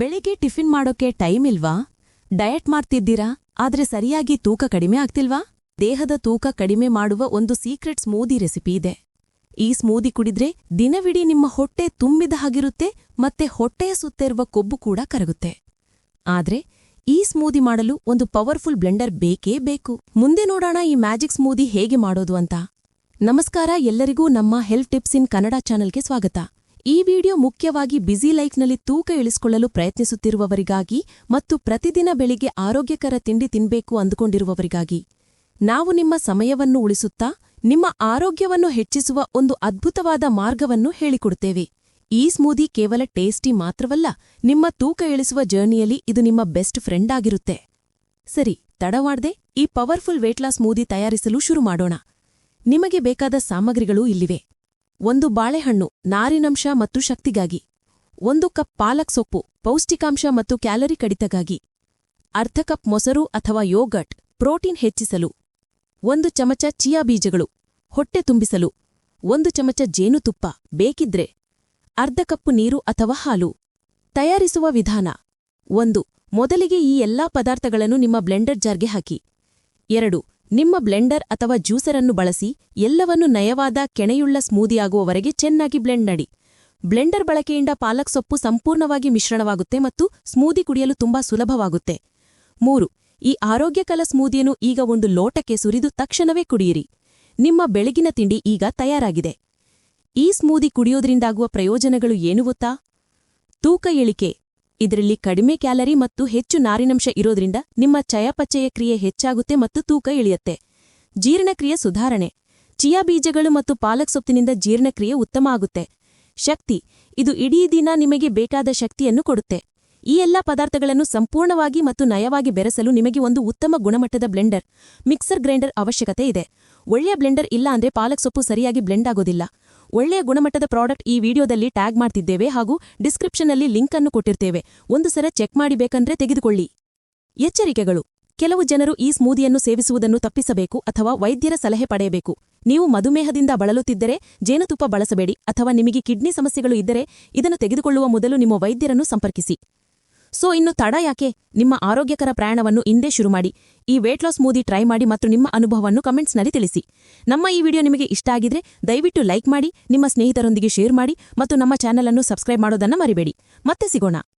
ಬೆಳಿಗ್ಗೆ ಟಿಫಿನ್ ಮಾಡೋಕೆ ಟೈಮ್ ಇಲ್ವಾ? ಡಯಟ್ ಮಾಡ್ತಿದ್ದೀರಾ? ಆದ್ರೆ ಸರಿಯಾಗಿ ತೂಕ ಕಡಿಮೆ ಆಗ್ತಿಲ್ವಾ? ದೇಹದ ತೂಕ ಕಡಿಮೆ ಮಾಡುವ ಒಂದು ಸೀಕ್ರೆಟ್ ಸ್ಮೂದಿ ರೆಸಿಪಿ ಇದೆ. ಈ ಸ್ಮೂದಿ ಕುಡಿದ್ರೆ ದಿನವಿಡೀ ನಿಮ್ಮ ಹೊಟ್ಟೆ ತುಂಬಿದ ಹಾಗಿರುತ್ತೆ ಮತ್ತೆ ಹೊಟ್ಟೆಯ ಸುತ್ತ ಇರುವ ಕೊಬ್ಬು ಕೂಡ ಕರಗುತ್ತೆ. ಆದ್ರೆ ಈ ಸ್ಮೂದಿ ಮಾಡಲು ಒಂದು ಪವರ್ಫುಲ್ ಬ್ಲೆಂಡರ್ ಬೇಕೇ ಬೇಕು. ಮುಂದೆ ನೋಡೋಣ ಈ ಮ್ಯಾಜಿಕ್ ಸ್ಮೂದಿ ಹೇಗೆ ಮಾಡೋದು ಅಂತ. ನಮಸ್ಕಾರ, ಎಲ್ಲರಿಗೂ ನಮ್ಮ ಹೆಲ್ತ್ ಟಿಪ್ಸ್ ಇನ್ ಕನ್ನಡ ಚಾನೆಲ್ಗೆ ಸ್ವಾಗತ. ಈ ವಿಡಿಯೋ ಮುಖ್ಯವಾಗಿ ಬ್ಯುಸಿ ಲೈಫ್ನಲ್ಲಿ ತೂಕ ಇಳಿಸಿಕೊಳ್ಳಲು ಪ್ರಯತ್ನಿಸುತ್ತಿರುವವರಿಗಾಗಿ ಮತ್ತು ಪ್ರತಿದಿನ ಬೆಳಿಗ್ಗೆ ಆರೋಗ್ಯಕರ ತಿಂಡಿ ತಿನ್ಬೇಕು ಅಂದುಕೊಂಡಿರುವವರಿಗಾಗಿ. ನಾವು ನಿಮ್ಮ ಸಮಯವನ್ನು ಉಳಿಸುತ್ತಾ, ನಿಮ್ಮ ಆರೋಗ್ಯವನ್ನು ಹೆಚ್ಚಿಸುವ ಒಂದು ಅದ್ಭುತವಾದ ಮಾರ್ಗವನ್ನು ಹೇಳಿಕೊಡುತ್ತೇವೆ. ಈ ಸ್ಮೂದಿ ಕೇವಲ ಟೇಸ್ಟಿ ಮಾತ್ರವಲ್ಲ, ನಿಮ್ಮ ತೂಕ ಇಳಿಸುವ ಜರ್ನಿಯಲ್ಲಿ ಇದು ನಿಮ್ಮ ಬೆಸ್ಟ್ ಫ್ರೆಂಡ್ ಆಗಿರುತ್ತೆ. ಸರಿ, ತಡವಾಡದೆ ಈ ಪವರ್ಫುಲ್ ವೇಟ್ಲಾ ಸ್ಮೂದಿ ತಯಾರಿಸಲು ಶುರು ಮಾಡೋಣ. ನಿಮಗೆ ಬೇಕಾದ ಸಾಮಗ್ರಿಗಳು ಇಲ್ಲಿವೆ. ಒಂದು ಬಾಳೆಹಣ್ಣು, ನಾರಿನಂಶ ಮತ್ತು ಶಕ್ತಿಗಾಗಿ. ಒಂದು ಕಪ್ ಪಾಲಕ್ ಸೊಪ್ಪು, ಪೌಷ್ಟಿಕಾಂಶ ಮತ್ತು ಕ್ಯಾಲರಿ ಕಡಿತಗಾಗಿ ಅರ್ಧ ಕಪ್ ಮೊಸರು ಅಥವಾ ಯೋಗಟ್ ಪ್ರೋಟೀನ್ ಹೆಚ್ಚಿಸಲು. ಒಂದು ಚಮಚ ಚಿಯಾ ಬೀಜಗಳು, ಹೊಟ್ಟೆ ತುಂಬಿಸಲು. ಒಂದು ಚಮಚ ಜೇನುತುಪ್ಪ ಬೇಕಿದ್ರೆ. ಅರ್ಧ ಕಪ್ಪು ನೀರು ಅಥವಾ ಹಾಲು. ತಯಾರಿಸುವ ವಿಧಾನ. ಒಂದು, ಮೊದಲಿಗೆ ಈ ಎಲ್ಲಾ ಪದಾರ್ಥಗಳನ್ನು ನಿಮ್ಮ ಬ್ಲೆಂಡರ್ ಜಾರ್ಗೆ ಹಾಕಿ. ಎರಡು ನಿಮ್ಮ ಬ್ಲೆಂಡರ್ ಅಥವಾ ಜ್ಯೂಸರನ್ನು ಬಳಸಿ ಎಲ್ಲವನ್ನೂ ನಯವಾದ ಕೆಣೆಯುಳ್ಳ ಸ್ಮೂದಿಯಾಗುವವರೆಗೆ ಚೆನ್ನಾಗಿ ಬ್ಲೆಂಡ್ ಮಾಡಿ. ಬ್ಲೆಂಡರ್ ಬಳಕೆಯಿಂದ ಪಾಲಕ್ ಸೊಪ್ಪು ಸಂಪೂರ್ಣವಾಗಿ ಮಿಶ್ರಣವಾಗುತ್ತೆ ಮತ್ತು ಸ್ಮೂದಿ ಕುಡಿಯಲು ತುಂಬಾ ಸುಲಭವಾಗುತ್ತೆ. ಮೂರು, ಈ ಆರೋಗ್ಯಕಲ ಸ್ಮೂದಿಯನ್ನು ಈಗ ಒಂದು ಲೋಟಕ್ಕೆ ಸುರಿದು ತಕ್ಷಣವೇ ಕುಡಿಯಿರಿ. ನಿಮ್ಮ ಬೆಳಗಿನ ತಿಂಡಿ ಈಗ ತಯಾರಾಗಿದೆ. ಈ ಸ್ಮೂದಿ ಕುಡಿಯೋದ್ರಿಂದಾಗುವ ಪ್ರಯೋಜನಗಳು ಏನು ಗೊತ್ತಾ? ತೂಕ ಇಳಿಕೆ ಇದರಲ್ಲಿ ಕಡಿಮೆ ಕ್ಯಾಲರಿ ಮತ್ತು ಹೆಚ್ಚು ನಾರಿನಂಶ ಇರೋದ್ರಿಂದ ನಿಮ್ಮ ಚಯಾಪಚಯ ಕ್ರಿಯೆ ಹೆಚ್ಚಾಗುತ್ತೆ ಮತ್ತು ತೂಕ ಇಳಿಯುತ್ತೆ. ಜೀರ್ಣಕ್ರಿಯೆ ಸುಧಾರಣೆ. ಚಿಯಾ ಬೀಜಗಳು ಮತ್ತು ಪಾಲಕ್ ಸೊಪ್ಪಿನಿಂದ ಜೀರ್ಣಕ್ರಿಯೆ ಉತ್ತಮ ಆಗುತ್ತೆ. ಶಕ್ತಿ. ಇದು ಇಡೀ ದಿನ ನಿಮಗೆ ಬೇಕಾದ ಶಕ್ತಿಯನ್ನು ಕೊಡುತ್ತೆ. ಈ ಎಲ್ಲ ಪದಾರ್ಥಗಳನ್ನು ಸಂಪೂರ್ಣವಾಗಿ ಮತ್ತು ನಯವಾಗಿ ಬೆರೆಸಲು ನಿಮಗೆ ಒಂದು ಉತ್ತಮ ಗುಣಮಟ್ಟದ ಬ್ಲೆಂಡರ್, ಮಿಕ್ಸರ್ ಗ್ರೈಂಡರ್ ಅವಶ್ಯಕತೆ ಇದೆ. ಒಳ್ಳೆಯ ಬ್ಲೆಂಡರ್ ಇಲ್ಲ ಅಂದ್ರೆ ಪಾಲಕ್ ಸೊಪ್ಪು ಸರಿಯಾಗಿ ಬ್ಲೆಂಡ್ ಆಗೋದಿಲ್ಲ. ಒಳ್ಳೆಯ ಗುಣಮಟ್ಟದ ಪ್ರಾಡಕ್ಟ್ ಈ ವಿಡಿಯೋದಲ್ಲಿ ಟ್ಯಾಗ್ ಮಾಡ್ತಿದ್ದೇವೆ ಹಾಗೂ ಡಿಸ್ಕ್ರಿಪ್ಷನ್ನಲ್ಲಿ ಲಿಂಕ್ ಅನ್ನು ಕೊಟ್ಟಿರ್ತೇವೆ. ಒಂದು ಸಲ ಚೆಕ್ ಮಾಡಿ ಬೇಕಂದ್ರೆ ತೆಗೆದುಕೊಳ್ಳಿ. ಎಚ್ಚರಿಕೆಗಳು. ಕೆಲವು ಜನರು ಈ ಸ್ಮೂದಿಯನ್ನು ಸೇವಿಸುವುದನ್ನು ತಪ್ಪಿಸಬೇಕು ಅಥವಾ ವೈದ್ಯರ ಸಲಹೆ ಪಡೆಯಬೇಕು. ನೀವು ಮಧುಮೇಹದಿಂದ ಬಳಲುತ್ತಿದ್ದರೆ, ಜೇನುತುಪ್ಪ ಬಳಸಬೇಡಿ ಅಥವಾ ನಿಮಗೆ ಕಿಡ್ನಿ ಸಮಸ್ಯೆಗಳು ಇದ್ದರೆ, ಇದನ್ನು ತೆಗೆದುಕೊಳ್ಳುವ ಮೊದಲು ನಿಮ್ಮ ವೈದ್ಯರನ್ನು ಸಂಪರ್ಕಿಸಿ. ಸೊ ಇನ್ನು ತಡ ಯಾಕೆ? ನಿಮ್ಮ ಆರೋಗ್ಯಕರ ಪ್ರಯಾಣವನ್ನು ಇಂದೇ ಶುರು ಮಾಡಿ. ಈ ವೇಟ್ ಲಾಸ್ ಮೂದಿ ಟ್ರೈ ಮಾಡಿ ಮತ್ತು ನಿಮ್ಮ ಅನುಭವವನ್ನು ಕಮೆಂಟ್ಸ್ನಲ್ಲಿ ತಿಳಿಸಿ. ನಮ್ಮ ಈ ವಿಡಿಯೋ ನಿಮಗೆ ಇಷ್ಟ ಆಗಿದ್ರೆ ದಯವಿಟ್ಟು ಲೈಕ್ ಮಾಡಿ, ನಿಮ್ಮ ಸ್ನೇಹಿತರೊಂದಿಗೆ ಶೇರ್ ಮಾಡಿ ಮತ್ತು ನಮ್ಮ ಚಾನಲ್ ಅನ್ನು ಸಬ್ಸ್ಕ್ರೈಬ್ ಮಾಡೋದನ್ನ ಮರಿಬೇಡಿ. ಮತ್ತೆ ಸಿಗೋಣ.